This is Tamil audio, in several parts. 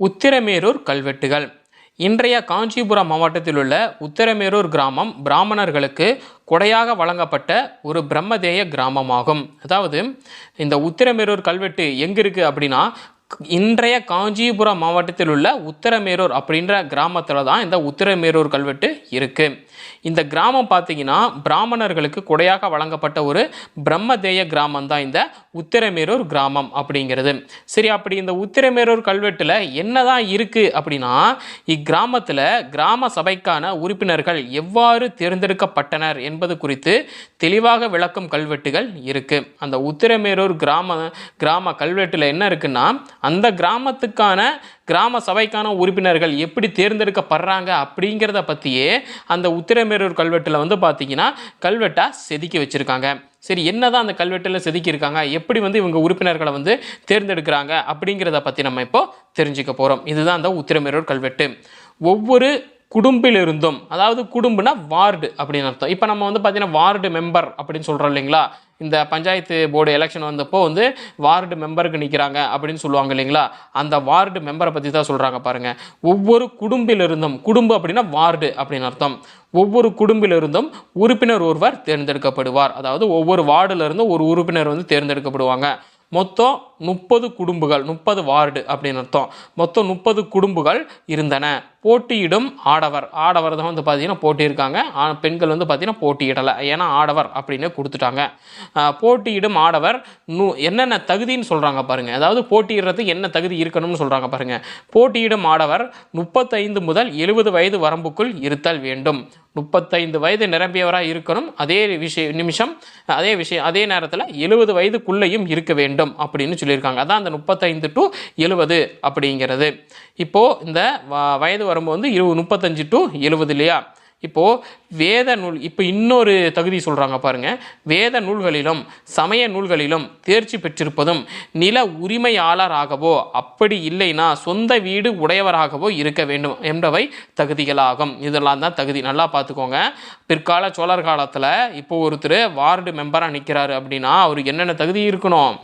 உத்திரமேரூர் கல்வெட்டுகள். இன்றைய காஞ்சிபுரம் மாவட்டத்தில் உள்ள உத்திரமேரூர் கிராமம் பிராமணர்களுக்கு கொடையாக வழங்கப்பட்ட ஒரு பிரம்மதேய கிராமமாகும். அதாவது இந்த உத்திரமேரூர் கல்வெட்டு எங்கே இருக்குது அப்படின்னா இன்றைய காஞ்சிபுரம் மாவட்டத்தில் உள்ள உத்திரமேரூர் அப்படின்ற கிராமத்தில் தான் இந்த உத்திரமேரூர் கல்வெட்டு இருக்குது இந்த கிராமம் பார்த்தீங்கன்னா பிராமணர்களுக்கு கொடையாக வழங்கப்பட்ட ஒரு பிரம்மதேய கிராமம் தான் இந்த உத்திரமேரூர் கிராமம் அப்படிங்கிறது. சரி அப்படி இந்த உத்திரமேரூர் கல்வெட்டில் என்னதான் இருக்குது அப்படின்னா இக்கிராமத்தில் கிராம சபைக்கான உறுப்பினர்கள் எவ்வாறு தேர்ந்தெடுக்கப்பட்டனர் என்பது குறித்து தெளிவாக விளக்கும் கல்வெட்டுகள் இருக்குது அந்த உத்திரமேரூர் கிராம கிராம கல்வெட்டில் என்ன இருக்குன்னா அந்த கிராமத்துக்கான கிராம சபைக்கான உறுப்பினர்கள் எப்படி தேர்ந்தெடுக்கப்படுறாங்க அப்படிங்கிறத பற்றியே அந்த உத்திரமேரூர் கல்வெட்டில் வந்து பார்த்தீங்கன்னா கல்வெட்டாக செதுக்கி வச்சுருக்காங்க. சரி என்னதான் அந்த கல்வெட்டில் செதுக்கியிருக்காங்க? எப்படி வந்து இவங்க உறுப்பினர்களை வந்து தேர்ந்தெடுக்கிறாங்க அப்படிங்கிறத பற்றி நம்ம இப்போ தெரிஞ்சுக்க போகிறோம் இதுதான் அந்த உத்திரமேரூர் கல்வெட்டு. ஒவ்வொரு குடும்பிலிருந்தும் அதாவது குடும்புனா வார்டு அப்படின்னு அர்த்தம். இப்போ நம்ம வந்து பார்த்தீங்கன்னா வார்டு மெம்பர் அப்படின்னு சொல்கிறோம் இல்லைங்களா? இந்த பஞ்சாயத்து போர்டு எலெக்ஷன் வந்தப்போ வந்து வார்டு மெம்பருக்கு நிற்கிறாங்க அப்படின்னு சொல்லுவாங்க இல்லைங்களா? அந்த வார்டு மெம்பரை பற்றி தான் சொல்கிறாங்க பாருங்கள் ஒவ்வொரு குடும்பிலிருந்தும் குடும்பம் அப்படின்னா வார்டு அப்படின்னு அர்த்தம். ஒவ்வொரு குடும்பிலிருந்தும் உறுப்பினர் ஒருவர் தேர்ந்தெடுக்கப்படுவார். அதாவது ஒவ்வொரு வார்டிலிருந்தும் ஒரு உறுப்பினர் வந்து தேர்ந்தெடுக்கப்படுவாங்க. மொத்தம் முப்பது குடும்பங்கள் முப்பது வார்டு அப்படின்னு அர்த்தம். மொத்தம் முப்பது குடும்பங்கள் இருந்தன. போட்டியிடும் ஆடவர். ஆடவர் தான் வந்து பார்த்தீங்கன்னா போட்டியிருக்காங்க. ஆ- பெண்கள் வந்து பார்த்தீங்கன்னா போட்டியிடலை. ஏன்னா ஆடவர் அப்படின்னு கொடுத்துட்டாங்க. போட்டியிடும் ஆடவர் நூ என்னென்ன தகுதின்னு சொல்கிறாங்க பாருங்கள் அதாவது போட்டியிடுறதுக்கு என்ன தகுதி இருக்கணும்னு சொல்கிறாங்க பாருங்கள் போட்டியிடும் ஆடவர் முப்பத்தைந்து முதல் எழுபது வயது வரம்புக்குள் இருத்தல் வேண்டும். முப்பத்தைந்து வயது நிரம்பியவராக இருக்கணும். அதே விஷய நிமிஷம் அதே விஷயம் அதே நேரத்தில் எழுபது வயதுக்குள்ளேயும் இருக்க வேண்டும் அப்படின்னு சொல்லியிருக்காங்க. அதான் அந்த முப்பத்தைந்து டு எழுபது அப்படிங்கிறது. இப்போது இந்த வ- வயது வரம்பு வந்து இருபது முப்பத்தஞ்சு டு எழுபது இல்லையா? இப்போது வேத நூல் இப்போ இன்னொரு தகுதி சொல்கிறாங்க பாருங்கள் வேத நூல்களிலும் சமய நூல்களிலும் தேர்ச்சி பெற்றிருப்பதும் நில உரிமையாளராகவோ அப்படி இல்லைனா சொந்த வீடு உடையவராகவோ இருக்க வேண்டும் என்பவை தகுதிகளாகும். இதெல்லாம் தான் தகுதி. நல்லா பார்த்துக்கோங்க. பிற்கால சோழர் காலத்தில் இப்போ ஒருத்தர் வார்டு மெம்பராக நிற்கிறாரு அப்படின்னா அவருக்கு என்னென்ன தகுதி இருக்கணும்?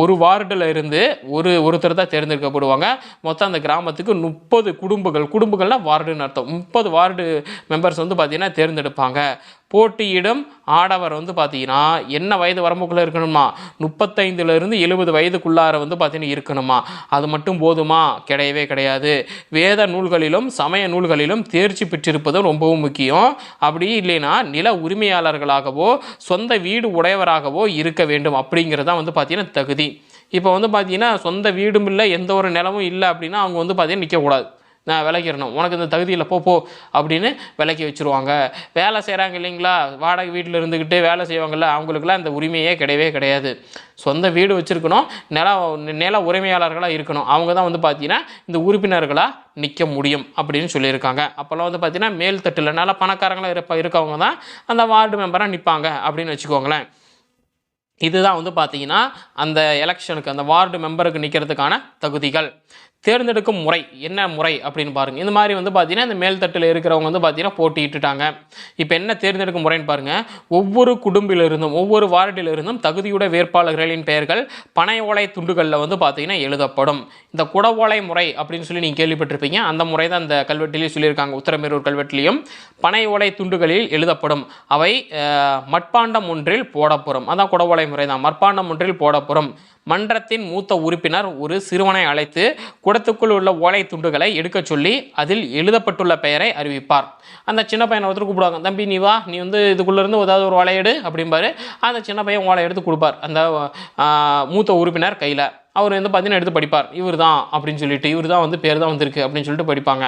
ஒரு வார்டில் இருந்து ஒரு ஒருத்தர் தான் தேர்ந்தெடுக்கப்படுவாங்க. மொத்தம் அந்த கிராமத்துக்கு முப்பது குடும்பங்கள். குடும்பங்கள்லாம் வார்டுன்னு அர்த்தம். முப்பது வார்டு மெம்பர்ஸ் வந்து பார்த்தீங்கன்னா தேர்ந்தெடுப்பாங்க. போட்டியிடும் ஆடவர் வந்து பார்த்தீங்கன்னா என்ன வயது வரம்புக்குள்ளே இருக்கணுமா? முப்பத்தைந்துலேருந்து எழுபது வயதுக்குள்ளார வந்து பார்த்தீங்கன்னா இருக்கணுமா? அது மட்டும் போதுமா? கிடையவே கிடையாது. வேத நூல்களிலும் சமய நூல்களிலும் தேர்ச்சி பெற்றிருப்பதும் ரொம்பவும் முக்கியம். அப்படி இல்லைன்னா நில உரிமையாளர்களாகவோ சொந்த வீடு உடையவராகவோ இருக்க வேண்டும் அப்படிங்கிறதா வந்து பார்த்தீங்கன்னா தகுதி. இப்போ வந்து பார்த்தீங்கன்னா சொந்த வீடும் இல்லை எந்த ஒரு நிலமும் இல்லை அப்படின்னா அவங்க வந்து பார்த்தீங்கன்னா நிற்கக்கூடாது. நான் விலகிடணும் உனக்கு இந்த தகுதியில் போ போ அப்படின்னு விலக்கி வச்சுருவாங்க. வேலை செய்கிறாங்க இல்லைங்களா? வாடகை வீட்டில் இருந்துக்கிட்டு வேலை செய்வாங்கல்ல அவங்களுக்குலாம் இந்த உரிமையே கிடையவே கிடையாது. சொந்த வீடு வச்சுருக்கணும் நில நில உரிமையாளர்களாக இருக்கணும். அவங்க தான் வந்து பார்த்தீங்கன்னா இந்த உறுப்பினர்களாக நிற்க முடியும் அப்படின்னு சொல்லியிருக்காங்க. அப்போல்லாம் வந்து பார்த்தீங்கன்னா மேல் தட்டில் நல்ல பணக்காரங்களாக இருப்ப இருக்கவங்க தான் அந்த வார்டு மெம்பராக நிற்பாங்க அப்படின்னு வச்சுக்கோங்களேன். இதுதான் வந்து பார்த்தீங்கன்னா அந்த எலெக்ஷனுக்கு அந்த வார்டு மெம்பருக்கு நிற்கிறதுக்கான தகுதிகள். தேர்ந்தெடுக்கும் முறை என்ன முறை அப்படின்னு பாருங்கள் இந்த மாதிரி வந்து பார்த்தீங்கன்னா இந்த மேல்தட்டில் இருக்கிறவங்க வந்து பார்த்தீங்கன்னா போட்டியிட்டுட்டாங்க. இப்போ என்ன தேர்ந்தெடுக்கும் முறைன்னு பாருங்கள் ஒவ்வொரு குடும்பிலிருந்தும் ஒவ்வொரு வார்டிலிருந்தும் தகுதியுடைய வேட்பாளர்களின் பெயர்கள் பனை ஓலை துண்டுகளில் வந்து பார்த்தீங்கன்னா எழுதப்படும். இந்த குட ஓலை முறை அப்படின்னு சொல்லி நீங்கள் கேள்விப்பட்டிருப்பீங்க. அந்த முறை தான் இந்த கல்வெட்டிலையும் சொல்லியிருக்காங்க. உத்தரமேரூர் கல்வெட்டிலையும் பனை ஓலை துண்டுகளில் எழுதப்படும். அவை மட்பாண்டம் ஒன்றில் போடப்படும். அதான் குட ஓலை முறை தான். மட்பாண்டம் ஒன்றில் போடப்படும். மன்றத்தின் மூத்த உறுப்பினர் ஒரு சிறுவனை அழைத்து குட குடத்துக்குள் உள்ள ஓலை துண்டுகளை எடுக்கச் சொல்லி அதில் எழுதப்பட்டுள்ள பெயரை அறிவிப்பார். அந்த சின்ன பையனை ஒருத்தர் கூப்பிடுவாங்க தம்பி நீ வா நீ வந்து இதுக்குள்ள இருந்து ஏதாவது ஒரு ஓலை எடு அப்படிம்பாரு. அந்த சின்ன பையன் ஓலை எடுத்து கொடுப்பார் அந்த மூத்த உறுப்பினர் கையில். அவர் வந்து பார்த்தீங்கன்னா எடுத்து படிப்பார். இவர் தான் அப்படின்னு சொல்லிட்டு இவர் தான் வந்து பேர் தான் வந்திருக்கு அப்படின்னு சொல்லிட்டு படிப்பாங்க.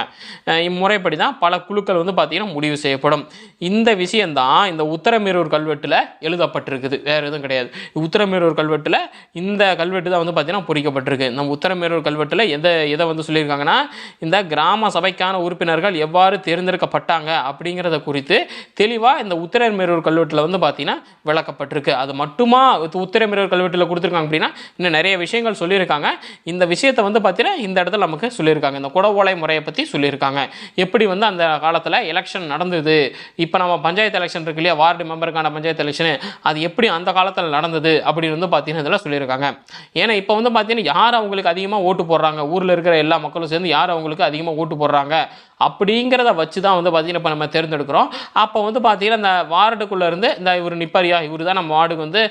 இம்முறைப்படி தான் பல குழுக்கள் வந்து பார்த்தீங்கன்னா முடிவு செய்யப்படும். இந்த விஷயந்தான் இந்த உத்தரமேரூர் கல்வெட்டில் எழுதப்பட்டிருக்குது. வேறு எதுவும் கிடையாது. உத்தரமேரூர் கல்வெட்டில் இந்த கல்வெட்டு தான் வந்து பார்த்திங்கன்னா பொறிக்கப்பட்டிருக்கு. நம்ம உத்தரமேரூர் கல்வெட்டில் எதை எதை வந்து சொல்லியிருக்காங்கன்னா இந்த கிராம சபைக்கான உறுப்பினர்கள் எவ்வாறு தேர்ந்தெடுக்கப்பட்டாங்க அப்படிங்கிறத குறித்து தெளிவாக இந்த உத்தரமேரூர் கல்வெட்டில் வந்து பார்த்தீங்கன்னா விளக்கப்பட்டிருக்கு. அது மட்டுமா உத்தரமேரூர் கல்வெட்டில் கொடுத்துருக்காங்க அப்படின்னா இன்னும் நிறைய விஷயங்கள் சொல்லியிருக்காங்க. இந்த விஷயத்தை வந்து பார்த்தீங்கன்னா இந்த இடத்துல நமக்கு சொல்லியிருக்காங்க. இந்த குடவோலை முறையை பற்றி சொல்லியிருக்காங்க. எப்படி வந்து அந்த காலத்தில் எலெக்ஷன் நடந்தது? இப்போ நம்ம பஞ்சாயத்து எலெக்ஷன் இருக்கு இல்லையா? வார்டு மெம்பருக்கான பஞ்சாயத்து எலெக்ஷன் அது எப்படி அந்த காலத்தில் நடந்தது? அப்படின்னு வந்து பார்த்தீங்கன்னா இதெல்லாம் சொல்லியிருக்காங்க. ஏன்னா இப்போ வந்து பார்த்தீங்கன்னா யார் அவங்களுக்கு அதிகமாக ஓட்டு போடுறாங்க? ஊரில் இருக்கிற எல்லா மக்களும் சேர்ந்து யார் அவங்களுக்கு அதிகமாக ஓட்டு போடுறாங்க? அப்படிங்கிறத வச்சு தான் வந்து பார்த்திங்கன்னா இப்போ நம்ம தேர்ந்தெடுக்கிறோம். அப்போ வந்து பார்த்தீங்கன்னா இந்த வார்டுக்குள்ளே இருந்து இந்த இவர் நிப்பாரியா இவர் தான் நம்ம வார்டுக்கு வந்து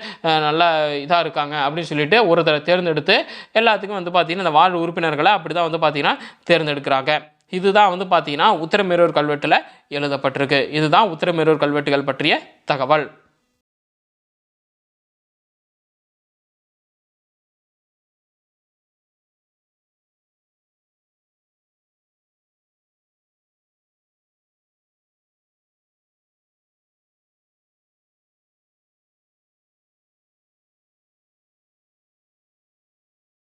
நல்லா இதாக இருக்காங்க அப்படின்னு சொல்லிட்டு ஒருத்தரை தேர்ந்தெடுத்து எல்லாத்துக்கும் வந்து பார்த்தீங்கன்னா இந்த வார்டு உறுப்பினர்களை அப்படி தான் வந்து பார்த்திங்கன்னா தேர்ந்தெடுக்கிறாங்க. இதுதான் வந்து பார்த்திங்கன்னா உத்தரமேரூர் கல்வெட்டில் எழுதப்பட்டிருக்கு. இதுதான் உத்தரமேரூர் கல்வெட்டுகள் பற்றிய தகவல்.